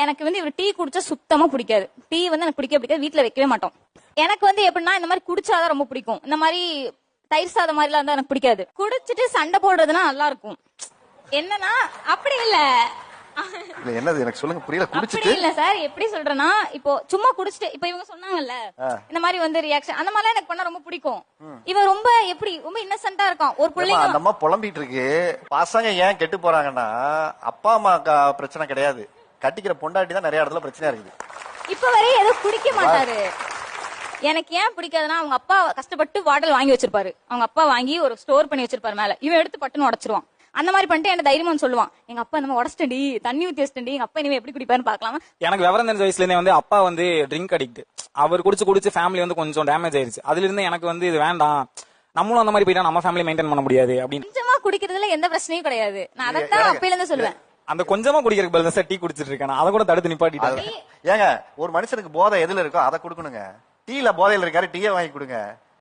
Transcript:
எனக்கு வந்து இவர் டீ குடிச்சா சுத்தமா பிடிக்காது. டீ வந்து எனக்கு பிடிக்க பிடிக்காது. வீட்ல வைக்கவே மாட்டோம். எனக்கு வந்து எப்படின்னா இந்த மாதிரி குடிச்சாதான் ரொம்ப பிடிக்கும். இந்த மாதிரி தயிர் சாதம் மாதிரிலாம் இருந்தா எனக்கு பிடிக்காது. குடிச்சிட்டு சண்டை போடுறதுனா நல்லா இருக்கும். என்னன்னா அப்படி இல்ல. இல்ல என்னது? எனக்கு சொல்லுங்க. புரியல. குடிச்சிட்டு? இல்ல சார். எப்படி சொல்றேன்னா இப்போ சும்மா குடிச்சிட்டு இப்போ இவங்க சொன்னாங்கல்ல இந்த மாதிரி வந்து ரியாக்ஷன் அந்த மாதிரிலாம் எனக்கு பண்ணா ரொம்ப பிடிக்கும். இவன் ரொம்ப எப்படி ரொம்ப இன்னசென்ட்டா இருக்கான். ஒரு பிள்ளைங்க அந்த அம்மா புலம்பிட்டு இருக்கு. பசங்க ஏன் கெட்டு போறாங்கன்னா அப்பா அம்மா பிரச்சனை கிடையாது. கட்டிக்கிற பொண்டாட்டி தான் நிறைய இடத்துல பிரச்சனையா இருக்குது. இப்ப வரையும் எதுவும் குடிக்க மாட்டாரு. எனக்கு ஏன் பிடிக்காதுன்னா அவங்க அப்பா கஷ்டப்பட்டு பாட்டில் வாங்கி வச்சிருப்பாரு. அவங்க அப்பா வாங்கி ஒரு ஸ்டோர் பண்ணி வச்சிருப்பாரு மேல. இவன் எடுத்து பட்டுன்னு உடைச்சிருவான். அந்த மாதிரி பண்ணிட்டு என்ன தைரியமா சொல்லுவான். எங்க அப்பா மாதிரி உடச்சிட்டடி தண்ணி ஊத்தி வச்சிட்டடி எங்க அப்பா இனிமே எப்படி குடிப்பாருன்னு பாக்கலாமா எனக்கு விவரம் தெரிஞ்ச வயசுல இருந்தே வந்து அப்பா வந்து ட்ரிங்க் அடிக்ட் அவர் குடிச்சு குடிச்சு ஃபேமிலி வந்து கொஞ்சம் டேமேஜ் ஆயிருச்சு. அதுல இருந்து எனக்கு வந்து இது வேண்டாம். நம்மளும் அந்த மாதிரி போயிட்டா நம்ம ஃபேமிலி மெயின்டைன் பண்ண முடியாது அப்படின்னு. கொஞ்சமா குடிக்கிறதுல எந்த பிரச்சனையும் கிடையாது. நான் அதைத்தான் அப்பையில இருந்து சொல்லுவேன். அந்த கொஞ்சமா குடிக்கிறதுக்கு பதிலா சார் டீ குடிச்சிட்டு இருக்கேன். அதை கூட தடுத்து நிப்பாட்டிட்டாங்க ஏங்க ஒரு மனுஷனுக்கு போதை எதுல இருக்கோ அதை கொடுக்கணுங்க. டீல போதையில இருக்காரு டீயை வாங்கி கொடுங்க.